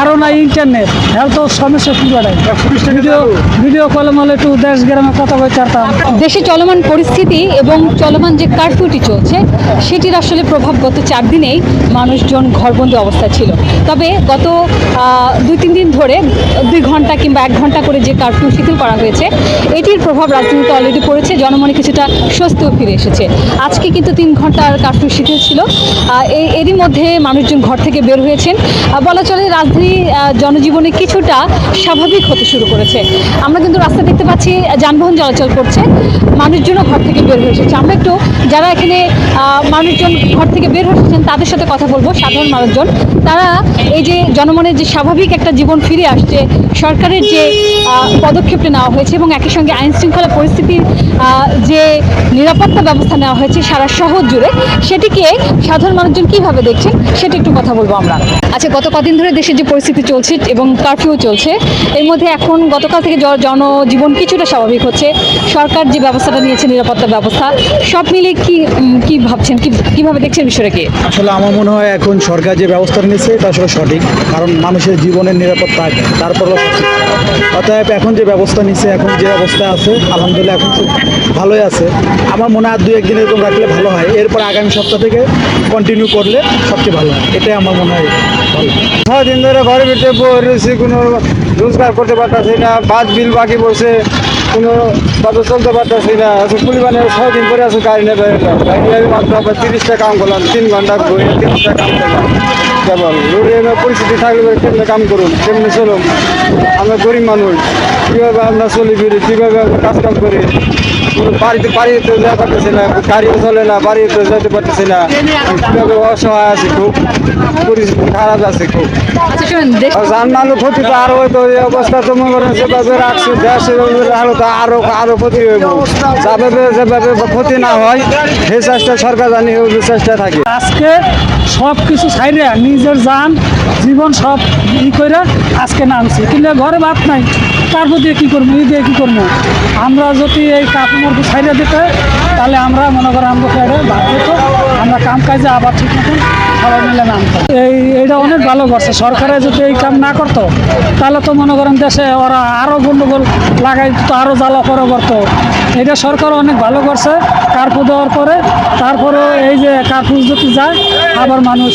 আরও নাই internet health তো সমস্যা পুরোটাই ভিডিও ভিডিও কলে মলে একটু দেশ গ্রামে কথা বলতে পারতাম। দেশে চলমান পরিস্থিতি এবং চলমান যে কারফিউটি চলছে সেটির আসলে প্রভাব গত চার দিনেই মানুষজন ঘরবন্দি অবস্থায় ছিল। তবে গত দুই তিন দিন ধরে দুই ঘণ্টা কিংবা এক ঘণ্টা করে যে কারফিউ শিথিল করা হয়েছে এটির প্রভাব রাজনীতিতে অলরেডি পড়েছে জনমনে কিছুটা স্বস্তিও ফিরে এসেছে। আজকে কিন্তু তিন ঘণ্টার কারফিউ শিথিল ছিল। এরই মধ্যে মানুষজন ঘর থেকে বের হয়েছেন। বলা চলে রাজধানী জনজীবনে কিছুটা স্বাভাবিক হতে শুরু করেছে। আমরা কিন্তু রাস্তা দেখতে পাচ্ছি, যানবাহন চলাচল করছে, মানুষজনও ঘর থেকে বের হয়ে এসেছে। আমরা একটু, যারা এখানে মানুষজন ঘর থেকে বের হয়ে এসেছেন, তাদের সাথে কথা বলব, সাধারণ মানুষজন। তারা এই যে জনমনের যে স্বাভাবিক একটা জীবন ফিরে আসছে, সরকারের যে পদক্ষেপটা নেওয়া হয়েছে এবং একই সঙ্গে আইন শৃঙ্খলা পরিস্থিতির যে নিরাপত্তা ব্যবস্থা নেওয়া হয়েছে সারা শহর জুড়ে, সেটিকে সাধারণ মানুষজন কীভাবে দেখছেন, সেটা একটু কথা বলব আমরা। আচ্ছা গত কদিন ধরে দেশের যে পরিস্থিতি চলছে এবং কারফিউ চলছে। এর মধ্যে এখন গতকাল থেকে জনজীবন কিছুটা স্বাভাবিক হচ্ছে। সরকার যে ব্যবস্থাটা নিয়েছে, নিরাপত্তা ব্যবস্থা, সব মিলে কি কি ভাবছেন? কীভাবে দেখছেন বিষয়টাকে আসলে আমার মনে হয় এখন সরকার যে ব্যবস্থা নিয়েছে, এটা আসলে সঠিক। কারণ মানুষের জীবনের নিরাপত্তা তারপর। অতএব এখন যে ব্যবস্থা নিচ্ছে এখন যে অবস্থা আছে, আলহামদুলিল্লাহ এখন খুব ভালোই আছে। আমার মনে হয় দুই একদিন এরকম রাখলে ভালো হয়। এরপর আগামী সপ্তাহ থেকে কন্টিনিউ করলে সবচেয়ে ভালো হয়। এটাই আমার মনে হয় ভালো। দিন ধরে ঘরের ভিতরে রয়েছি, কোনো রোজগার করতে পারতেছি না, বাদ বিল বাকি বসে কোনো ভাবে চলতে পারতেছি না। আচ্ছা কুলি মানে ছয় দিন পরে আছে গাড়ি নেবে গাড়ি নেবে মাত্র আবার তিরিশটা কাম করলাম, তিন ঘণ্টা ঘুরে তিরিশটা কাম করলাম। কেবল রোডে পরিস্থিতি থাকলে কেমনে কাম করুন কেমনে চলুন। আমরা গরিব মানুষ, কীভাবে আমরা চলি ফিরি, কীভাবে আমরা কাজ কাম করি? বাড়িতে বাড়িতে যেতে পারতেছি না গাড়িও চলে না বাড়িতে যেতে পারতেছি না। কীভাবে অসহায় আছি খুব পরিস্থিতি খারাপ আছে খুব। আচ্ছা শুনুন দেশ ক্ষতি তো আরও হয়তো এই অবস্থা তো মনে করেন যেভাবে রাখছে দেশ এভাবে তো আরও আরও ক্ষতি হইব। যেভাবে যেভাবে ক্ষতি না হয় সেই চেষ্টা সরকার জানি ওই চেষ্টা থাকে। আজকে সব কিছু সাইডে নিজের যান জীবন সব ই করে আজকে নামছি। কিন্তু ঘরে ভাত নাই তারপর দিয়ে কী করব ই দিয়ে কী করব? আমরা যদি এই কাপড় সাইডে দিতে, তাহলে আমরা মনে করো আমরা দিত আমরা কাম কাজে আবার ঠিক মতন সবাই মিলে নামতাম এই এটা অনেক ভালো করছে। সরকারে যদি এই কাম না করতো, তাহলে তো মনে করেন দেশে ওরা আরও গণ্ডগোল লাগাই তো আরও জ্বালা পরে করতো। এটা সরকার অনেক ভালো করছে। কার্পু দেওয়ার পরে, তারপরে এই যে কার্পু যদি যায়, আবার মানুষ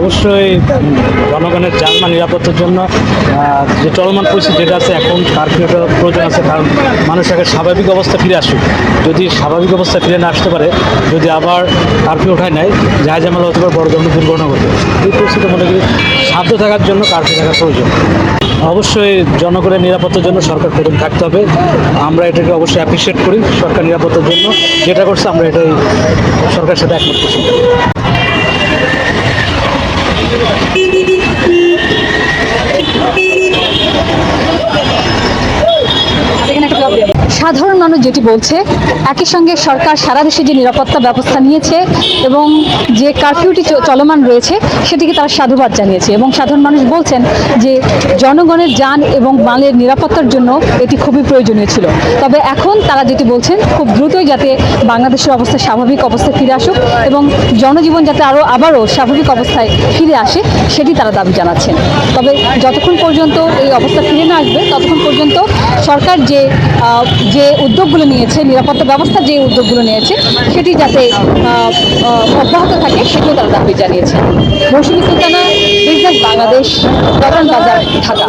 অবশ্যই জনগণের যানবাহন নিরাপত্তার জন্য যে চলমান পরিস্থিতি যেটা আছে এখন কারফিউটার প্রয়োজন আছে? কারণ মানুষ আগে স্বাভাবিক অবস্থা ফিরে আসুক। যদি স্বাভাবিক অবস্থা ফিরে না আসতে পারে, যদি আবার কারফিউ ওঠায় নেয় যা ঝামেলা হতে পারে বড় ধরনের দুর্ঘটনা ঘটবে এই পরিস্থিতি মনে করি সাধ্য থাকার জন্য কারফিউ থাকা প্রয়োজন। অবশ্যই জনগণের নিরাপত্তার জন্য সরকার প্রথম থাকতে হবে। আমরা এটাকে অবশ্যই অ্যাপ্রিসিয়েট করি সরকার নিরাপত্তার জন্য। যেটা করছে আমরা এটাই সরকারের সাথে একমত করছি এখানে একটা জবাব দিন। সাধারণ মানুষ যেটি বলছে, একই সঙ্গে সরকার সারা দেশে যে নিরাপত্তা ব্যবস্থা নিয়েছে এবং যে কারফিউটি চলমান রয়েছে, সেটিকে তারা সাধুবাদ জানিয়েছে এবং সাধারণ মানুষ বলছেন যে জনগণের যান এবং মালের নিরাপত্তার জন্য এটি খুবই প্রয়োজনীয় ছিল। তবে এখন তারা যেটি বলছেন, খুব দ্রুতই যাতে বাংলাদেশের অবস্থা স্বাভাবিক অবস্থায় ফিরে আসুক এবং জনজীবন যাতে আরও আবারও স্বাভাবিক অবস্থায় ফিরে আসে, সেটি তারা দাবি জানাচ্ছেন। তবে যতক্ষণ পর্যন্ত এই অবস্থা ফিরে না আসবে, ততক্ষণ পর্যন্ত সরকার যে যে উদ্যোগগুলো নিয়েছে, নিরাপত্তা ব্যবস্থা যে উদ্যোগগুলো নিয়েছে, সেটি যাতে অব্যাহত থাকে সেটিও তারা দাবি জানিয়েছে। মৌসুমী সুলতানা বিজনেস বাংলাদেশ বাজার, ঢাকা।